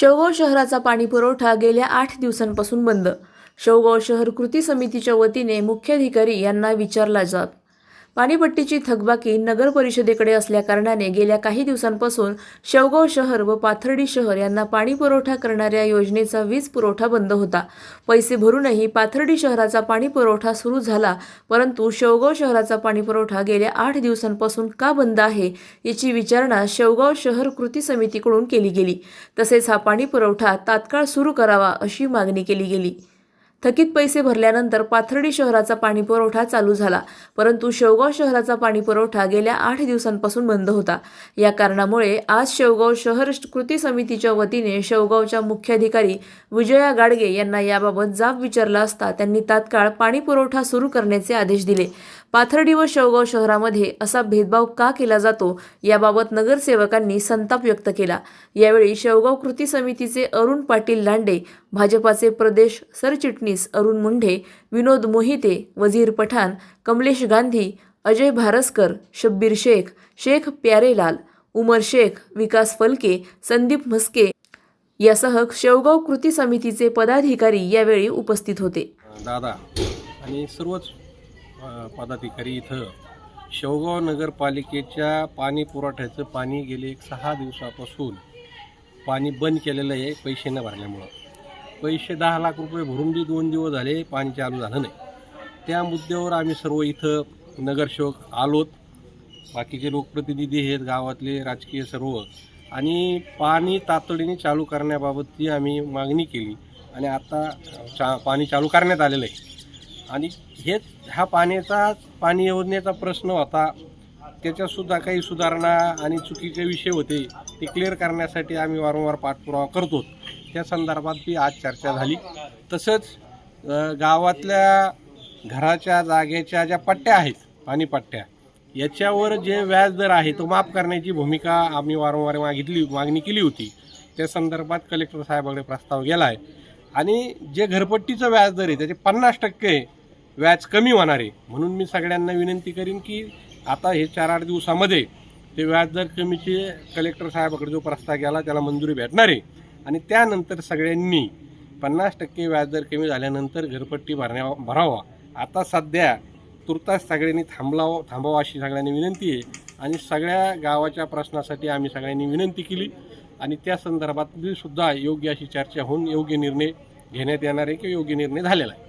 शेवगाव शहराचा पाणीपुरवठा गेल्या आठ दिवसांपासून बंद. शेवगाव शहर कृती समितीच्या वतीने मुख्याधिकारी यांना विचारला जात. पाणीपट्टीची थकबाकी नगर परिषदेकडे असल्याकारणाने गेल्या काही दिवसांपासून शेवगाव शहर व पाथर्डी शहर यांना पाणी पुरवठा करणाऱ्या योजनेचा वीज पुरवठा बंद होता. पैसे भरूनही पाथर्डी शहराचा पाणी पुरवठा सुरू झाला परंतु शेवगाव शहराचा पाणी पुरवठा गेल्या आठ दिवसांपासून का बंद आहे याची विचारणा शेवगाव शहर कृती समितीकडून केली गेली. तसेच हा पाणी पुरवठा तात्काळ सुरू करावा अशी मागणी केली गेली. थकीत पैसे भरल्यानंतर पाथर्डी शहराचा पाणीपुरवठा चालू झाला. परंतु शेवगाव शहराचा पाणीपुरवठा गेल्या आठ दिवसांपासून बंद होता. या कारणामुळे आज शेवगाव शहर कृती समितीच्या वतीने शेवगावच्या मुख्याधिकारी विजया गाडगे यांना याबाबत जाब विचारला असता त्यांनी तात्काळ पाणीपुरवठा सुरू करण्याचे आदेश दिले. पाथर्डी व शेवगाव शहरामध्ये असा भेदभाव का केला जातो याबाबत नगरसेवकांनी संताप व्यक्त केला. यावेळी शेवगाव कृती समितीचे अरुण पाटील लांडे भाजपाचे प्रदेश सरचिटणीस अरुण मुंढे विनोद मोहिते वझीर पठाण कमलेश गांधी अजय भारसकर शब्बीर शेख शेख प्यारेलाल उमर शेख विकास फलके संदीप म्हस्के यासह शेवगाव कृती समितीचे पदाधिकारी यावेळी उपस्थित होते. दादा आणि सर्वच पदाधिकारी इथं. शेवगाव नगरपालिकेच्या पाणी पुरवठ्याचं पाणी गेले एक सहा दिवसापासून पाणी बंद केलेलं आहे पैसे न भरल्यामुळं. पैसे दहा लाख रुपये भरून बी दोन दिवस झाले पाणी चालू झालं नाही. त्या मुद्द्यावर आम्ही सर्व इथं नगरसेवक आलोत. बाकीचे लोकप्रतिनिधी आहेत गावातले राजकीय सर्व. आणि पाणी तातडीने चालू करण्याबाबतची आम्ही मागणी केली. आणि आता चा पाणी चालू करण्यात आलेलं आहे. आणि हेच ह्या पाण्याचा पाणी योजनेचा प्रश्न होता. त्याच्यातसुद्धा काही सुधारणा आणि चुकीचे विषय होते ते क्लिअर करण्यासाठी आम्ही वारंवार पाठपुरावा करतो त्या संदर्भात ती आज चर्चा झाली. तसंच गावातल्या घराच्या जागेच्या ज्या पट्ट्या आहेत पाणीपट्ट्या याच्यावर जे व्याजदर आहे तो माफ करण्याची भूमिका आम्ही वारंवार मागितली मागणी केली होती. त्या संदर्भात कलेक्टर साहेबाकडे प्रस्ताव गेला आहे आणि जे घरपट्टीचं व्याजदर आहे त्याचे पन्नास टक्के व्याज कमी होणार आहे. म्हणून मी सगळ्यांना विनंती करीन की आता हे चार आठ दिवसामध्ये ते व्याजदर कमीचे कलेक्टर साहेबाकडे जो प्रस्ताव गेला त्याला मंजुरी भेटणार आहे. आणि त्यानंतर सगळ्यांनी पन्नास टक्के व्याजदर कमी झाल्यानंतर घरपट्टी भरण्या भरावा. आता सध्या तुर्तास सगळ्यांनी थांबलावं थांबावं अशी सगळ्यांनी विनंती आहे. आणि सगळ्या गावाच्या प्रश्नासाठी आम्ही सगळ्यांनी विनंती केली. आणि त्या संदर्भातली सुद्धा योग्य अशी चर्चा होऊन योग्य निर्णय घेण्यात येणार आहे किंवा योग्य निर्णय झालेला आहे.